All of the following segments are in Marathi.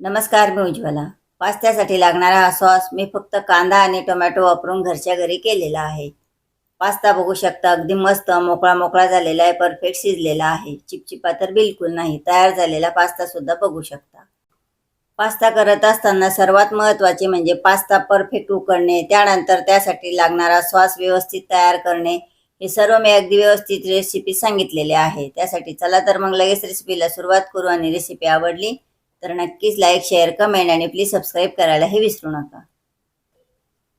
नमस्कार मी उज्ज्वला. पास्त्यासाठी लागणारा हा सॉस मी फक्त कांदा आणि टोमॅटो वापरून घरच्या घरी केलेला आहे. पास्ता बघू शकता अगदी मस्त मोकळा मोकळा झालेला आहे परफेक्ट शिजलेला आहे. चिपचिपा तर बिलकुल नाही तयार झालेला पास्ता सुद्धा बघू शकता. पास्ता करत असताना सर्वात महत्त्वाचे म्हणजे पास्ता परफेक्ट उकडणे त्यानंतर त्यासाठी लागणारा सॉस व्यवस्थित तयार करणे हे सर्व मी अगदी व्यवस्थित रेसिपी सांगितलेले आहे. त्यासाठी चला तर मग लगेच रेसिपीला सुरुवात करू आणि रेसिपी आवडली तर नक्कीच लाईक शेअर कमेंट आणि प्लीज सबस्क्राईब करायला हे विसरू नका.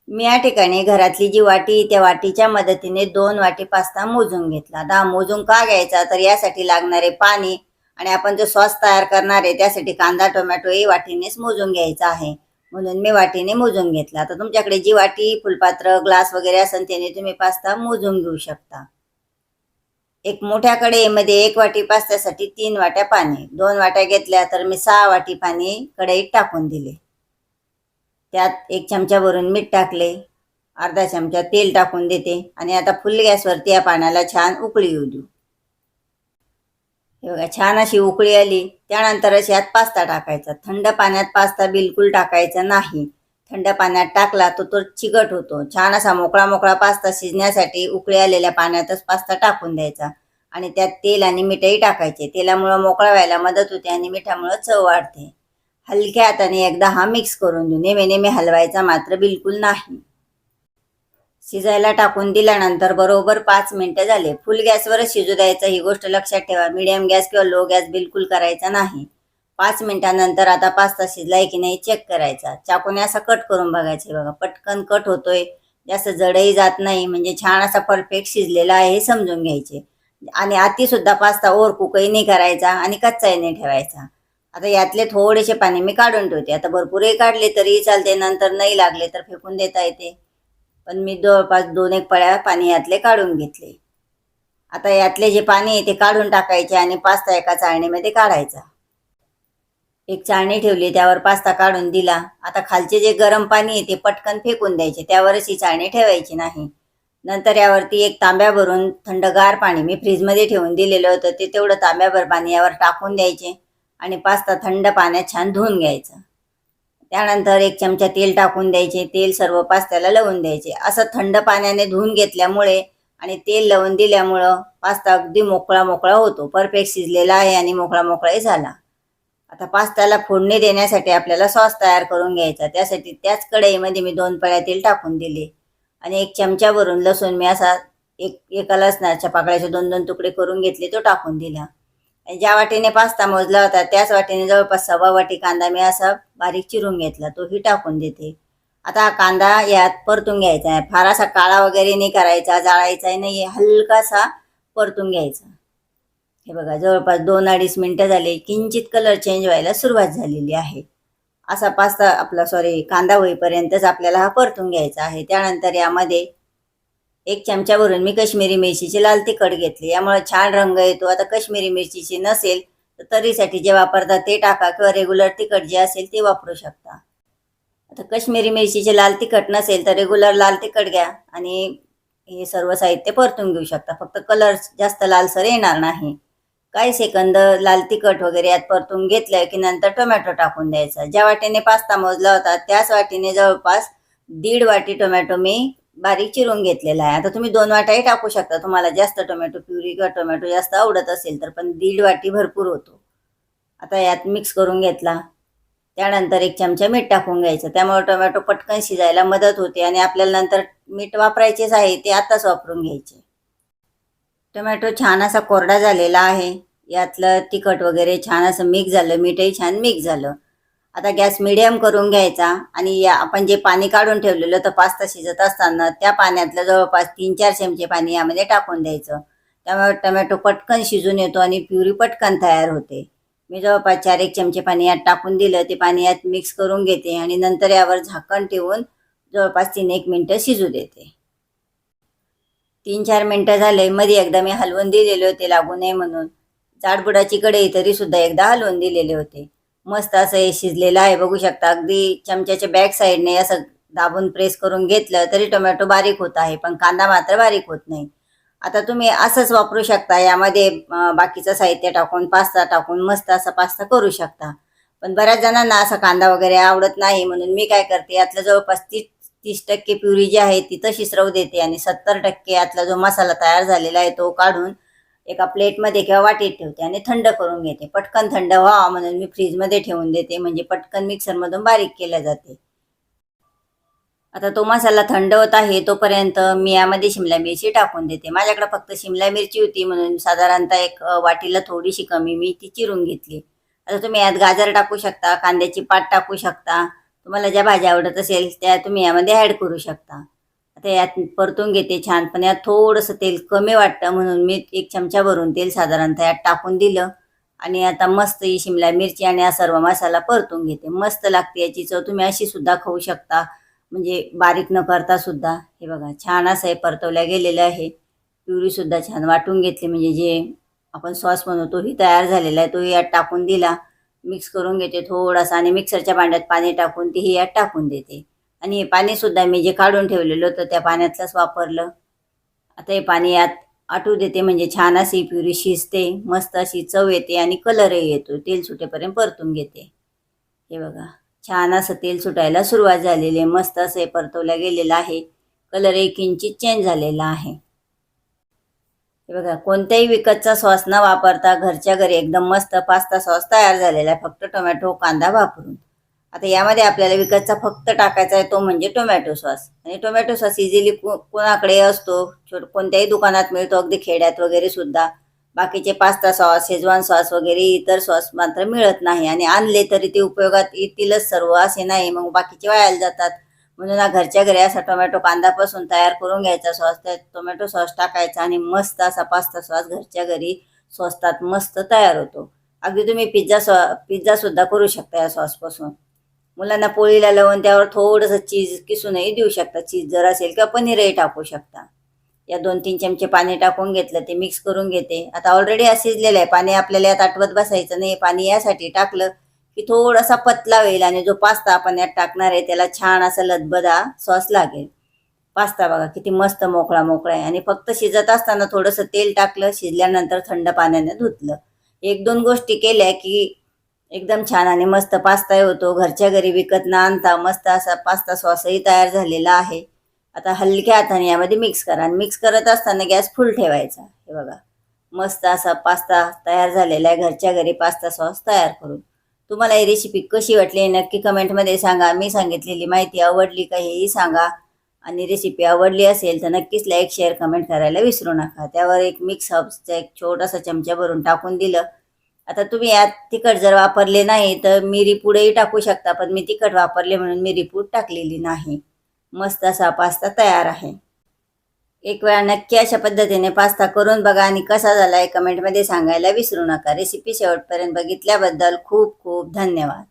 मी या ठिकाणी घरातली जी वाटी त्या वाटीच्या मदतीने दोन वाटी पास्ता मोजून घेतला. दहा मोजून का घ्यायचा? तर यासाठी लागणारे पाणी आणि आपण जो सॉस तयार करणार आहे त्यासाठी कांदा टोमॅटो ही वाटीनेच मोजून घ्यायचा आहे. म्हणून मी वाटीने मोजून घेतला. तर तुमच्याकडे जी वाटी फुलपात्र ग्लास वगैरे असेल त्याने तुम्ही पास्ता मोजून घेऊ शकता. एक मोठ्या कढईमध्ये एक वाटी पास्त्यासाठी तीन वाट्या पाणी. दोन वाट्या घेतल्या तर मी सहा वाटी पाणी कढईत टाकून दिले. त्यात एक चमचा भरून मीठ टाकले. अर्धा चमचा तेल टाकून देते आणि आता फुल गॅसवरती या पाण्याला छान उकळी येऊ देऊ. हे बघा छान अशी उकळी आली. त्यानंतरच यात पास्ता टाकायचा. थंड पाण्यात पास्ता बिलकुल टाकायचा नाही. थंड पाण्यात टाकला तो तो चिकट होतो. छान असा मोकळा मोकळा पास्ता शिजण्यासाठी उकळी आलेल्या पाण्यातच पास्ता टाकून द्यायचा. आणि त्यात तेल आणि मिठही टाकायचे. तेलामुळं मोकळा व्हायला मदत होते आणि मिठामुळं चव वाढते. हलक्या हाताने एकदा हा मिक्स करून देऊ नेहमी नेहमी हलवायचा मात्र बिलकुल नाही. शिजायला टाकून दिल्यानंतर बरोबर पाच मिनिटं झाले. फुल गॅसवरच शिजू द्यायचं ही गोष्ट लक्षात ठेवा. मीडियम गॅस किंवा लो गॅस बिलकुल करायचा नाही. पाच मिनिटानंतर आता पास्ता शिजलाय की नाही चेक करायचा. चाकूने असा कट करून बघायचे बघा. पटकन कट होतोय. जास्त जडही जात नाही. म्हणजे छान असा परफेक्ट शिजलेला आहे हे समजून घ्यायचे. आणि आतीसुद्धा पास्ता ओर कुकही नाही करायचा आणि कच्चाही नाही ठेवायचा. आता यातले थोडेसे पाणी मी काढून ठेवते. आता भरपूरही काढले तरीही चालते. नंतर नाही लागले तर फेकून देता येते. पण मी जवळपास दोन एक पळ्या पाणी यातले काढून घेतले. आता यातले जे पाणी आहे ते काढून टाकायचे आणि पास्ता एका चाळणीमध्ये काढायचा. एक चाळणी ठेवली त्यावर पास्ता काढून दिला. आता खालचे जे गरम पाणी आहे ते पटकन फेकून द्यायचे. त्यावरच ही चाळणी ठेवायची नाही. नंतर यावरती एक तांब्या भरून थंडगार पाणी मी फ्रीजमध्ये ठेवून दिलेलं होतं. ते तेवढं तांब्याभर पाणी यावर टाकून द्यायचे आणि पास्ता थंड पाण्यात छान धुवून घ्यायचा. त्यानंतर एक चमचा तेल टाकून द्यायचे. तेल सर्व पास्त्याला लावून द्यायचे. असं थंड पाण्याने धुवून घेतल्यामुळे आणि तेल लावून दिल्यामुळं पास्ता अगदी मोकळा मोकळा होतो. परफेक्ट शिजलेला आहे आणि मोकळा मोकळाही झाला. आता पास्त्याला फोडणी देण्यासाठी आपल्याला सॉस तयार करून घ्यायचा. त्यासाठी त्याच कढईमध्ये मी दोन पळ्या तेल टाकून दिले. आणि एक चमचा भरून लसूण मी असा एक एका लसणाच्या पाकळ्याचे दोन दोन तुकडे करून घेतले तो टाकून दिला. आणि ज्या वाटीने पास्ता मोजला होता त्याच वाटेने जवळपास सव्वा वाटी कांदा मी असा बारीक चिरून घेतला तोही टाकून देते. आता हा कांदा यात परतून घ्यायचा आहे. फार असा काळा वगैरे नाही करायचा जाळायचा नाही हलकासा परतून घ्यायचा. हे बघा जवळपास दोन अडीच मिनटं झाले. किंचित कलर चेंज व्हायला सुरुवात झालेली आहे. असा पास्ता आपला सॉरी कांदा होईपर्यंतच आपल्याला हा परतून घ्यायचा आहे. त्यानंतर यामध्ये एक चमचा भरून मी कश्मीरी मिरचीची लाल तिखट घेतली. यामुळे छान रंग येतो. आता कश्मीरी मिरचीची नसेल तर तरीसाठी जे वापरतात ते टाका किंवा रेग्युलर तिखट जे असेल ते वापरू शकता. आता कश्मीरी मिरचीचे लाल तिखट नसेल तर रेग्युलर लाल तिखट घ्या आणि हे सर्व साहित्य परतून घेऊ शकता. फक्त कलर जास्त लालसर येणार नाही. काही सेकंद लाल तिखट वगैरे यात परतून घेतलं की नंतर टोमॅटो टाकून द्यायचा. ज्या वाटीने पास्ता मोजला होता त्याच वाटीने जवळपास दीड वाटी टोमॅटो मी बारीक चिरून घेतलेला आहे. आता तुम्ही दोन वाटाही टाकू शकता. तुम्हाला जास्त टोमॅटो प्युरी किंवा टोमॅटो जास्त आवडत असेल तर पण दीड वाटी भरपूर होतो. आता यात मिक्स करून घेतला. त्यानंतर एक चमचा मीठ टाकून घ्यायचं. त्यामुळे टोमॅटो पटकन शिजायला मदत होते आणि आपल्याला नंतर मीठ वापरायचेच आहे ते आताच वापरून घ्यायचे. टोमॅटो छान असा कोरडा झालेला आहे. यातलं तिखट वगैरे छान असं मिक्स झालं मीठही छान मिक्स झालं. आता गॅस मिडियम करून घ्यायचा आणि या आपण जे पाणी काढून ठेवलेलं होतं पास्ता शिजत असताना त्या पाण्यातलं जवळपास तीन चार चमचे पाणी यामध्ये टाकून द्यायचं. त्यामुळे टोमॅटो पटकन शिजून येतो आणि प्युरी पटकन तयार होते. मी जवळपास चार एक चमचे पाणी यात टाकून दिलं ते पाणी यात मिक्स करून घेते आणि नंतर यावर झाकण ठेवून जवळपास तीन एक मिनटं शिजू देते. तीन चार मिनटं झाले मध्ये एकदा मी हलवून दिलेले होते लागू नये म्हणून. जाडबुडाची कढई तरी सुद्धा एकदा हलवून दिलेले होते. मस्त असं हे शिजलेलं आहे बघू शकता. अगदी चमच्याच्या बॅक साईडने असं दाबून प्रेस करून घेतलं तरी टोमॅटो बारीक होत आहे पण कांदा मात्र बारीक होत नाही. आता तुम्ही असंच वापरू शकता. यामध्ये बाकीचं साहित्य टाकून पास्ता टाकून मस्त असा पास्ता करू शकता. पण बऱ्याच जणांना असा कांदा वगैरे आवडत नाही म्हणून मी काय करते यातलं जवळपास तीस तीस टक्के प्युरी जी आहे ती तशीच राहू देते. आणि सत्तर टक्के आतला जो मसाला तयार झालेला आहे तो काढून एका प्लेटमध्ये किंवा वाटीत ठेवते आणि थंड करून घेते. पटकन थंड व्हावा म्हणून मी फ्रीजमध्ये ठेवून देते. म्हणजे पटकन मिक्सरमधून बारीक केल्या जाते. आता तो मसाला थंड होत आहे तोपर्यंत मी यामध्ये शिमला मिरची टाकून देते. माझ्याकडे फक्त शिमला मिरची होती म्हणून साधारणतः एक वाटीला थोडीशी कमी मी ती चिरून घेतली. आता तुम्ही यात गाजर टाकू शकता कांद्याची पात टाकू शकता. तुम्हाला ज्या भाज्या आवडत असेल त्या तुम्ही यामध्ये ॲड करू शकता. आता यात परतून घेते छान पण यात थोडंसं तेल कमी वाटतं म्हणून मी एक चमचा भरून तेल साधारणतः यात टाकून दिलं. आणि आता मस्त ही शिमला मिरची आणि हा सर्व मसाला परतून घेते. मस्त लागते याची चव. तुम्ही अशी सुद्धा खाऊ शकता. म्हणजे बारीक न करता सुद्धा. हे बघा छान असं हे परतवल्या गेलेलं आहे. प्युरी सुद्धा छान वाटून घेतली. म्हणजे जे आपण सॉस बनवतो तोही तयार झालेला आहे. तोही यात टाकून दिला. मिक्स करून घेते थोडासा आणि मिक्सरच्या भांड्यात पाणी टाकून तेही यात टाकून देते. आणि हे पाणीसुद्धा मी जे काढून ठेवलेलं होतं त्या पाण्यातलंच वापरलं. आता हे पाणी यात आटू देते म्हणजे छान अशी प्युरी शिजते मस्त अशी चव येते आणि कलरही येतो. तेल सुटेपर्यंत परतून घेते. हे बघा छान असं तेल सुटायला सुरुवात झालेली आहे. मस्त असं हे परतवल्या गेलेलं आहे. कलर एक किंचित चेंज झालेला आहे. हे बघा कोणत्याही विकतचा सॉस न वापरता घरच्या घरी एकदम मस्त पास्ता सॉस तयार झालेला आहे फक्त टोमॅटो कांदा वापरून. आता यामध्ये आपल्याला विकतचा फक्त टाकायचा आहे तो म्हणजे टोमॅटो सॉस. आणि टोमॅटो सॉस इझिली कोणाकडे असतो छोट कोणत्याही दुकानात मिळतो अगदी खेड्यात वगैरे सुद्धा. बाकीचे पास्ता सॉस शेजवान सॉस वगैरे इतर सॉस मात्र मिळत नाही. आणि आणले तरी ते उपयोगात येतीलच सर्व असे नाही. मग बाकीचे वायाला जातात. म्हणून ना घरच्या घरी असा टोमॅटो कांदापासून तयार करून घ्यायचा सॉस त्यात टोमॅटो सॉस टाकायचा आणि मस्त असा पास्ता सॉस घरच्या घरी स्वस्तात मस्त तयार होतो. अगदी तुम्ही पिझ्झा सॉ पिझ्झासुद्धा करू शकता या सॉसपासून. मुलांना पोळीला लावून त्यावर थोडंसं चीज किसूनही देऊ शकता. चीज जर असेल किंवा पनीरही टाकू शकता. या दोन तीन चमचे पाणी टाकून घेतलं ते मिक्स करून घेते. आता ऑलरेडी हा शिजलेलं आहे. पाणी आपल्याला यात आटवत बसायचं नाही. पाणी यासाठी टाकलं की थोडासा पतला होईल आणि जो पास्ता आपण यात टाकणार आहे त्याला छान असा लदबदा सॉस लागेल. पास्ता बघा किती मस्त मोकळा मोकळा आहे. आणि फक्त शिजत असताना थोडंसं तेल टाकलं शिजल्यानंतर थंड पाण्याने धुतलं. एक दोन गोष्टी केल्या की एकदम छान आणि मस्त पास्ता होतो. घरच्या घरी विकत न आणता मस्त असा पास्ता सॉसही तयार झालेला आहे. आता हलक्या हाताने यामध्ये मिक्स करा आणि मिक्स करत असताना गॅस फुल ठेवायचा. हे बघा मस्त असा पास्ता तयार झालेला आहे. घरच्या घरी पास्ता सॉस तयार करून. तुम्हाला ही रेसिपी कशी वाटली नक्की कमेंटमध्ये सांगा. मी सांगितलेली माहिती आवडली का हेही सांगा. आणि रेसिपी आवडली असेल तर नक्कीच लाईक शेअर कमेंट करायला विसरू नका. त्यावर एक मिक्स हब्सचा एक छोटासा चमचा भरून टाकून दिलं. आता तुम्ही यात तिखट जर वापरले नाही तर मिरी पुढेही टाकू शकता पण मी तिखट वापरले म्हणून मिरी पूड टाकलेली नाही. मस्त असा पास्ता तयार आहे. एक वेळा नक्की अशा पद्धतीने पास्ता करून बघा आणि कसा झाला आहे कमेंटमध्ये सांगायला विसरू नका. रेसिपी शेवटपर्यंत बघितल्याबद्दल खूप खूप धन्यवाद.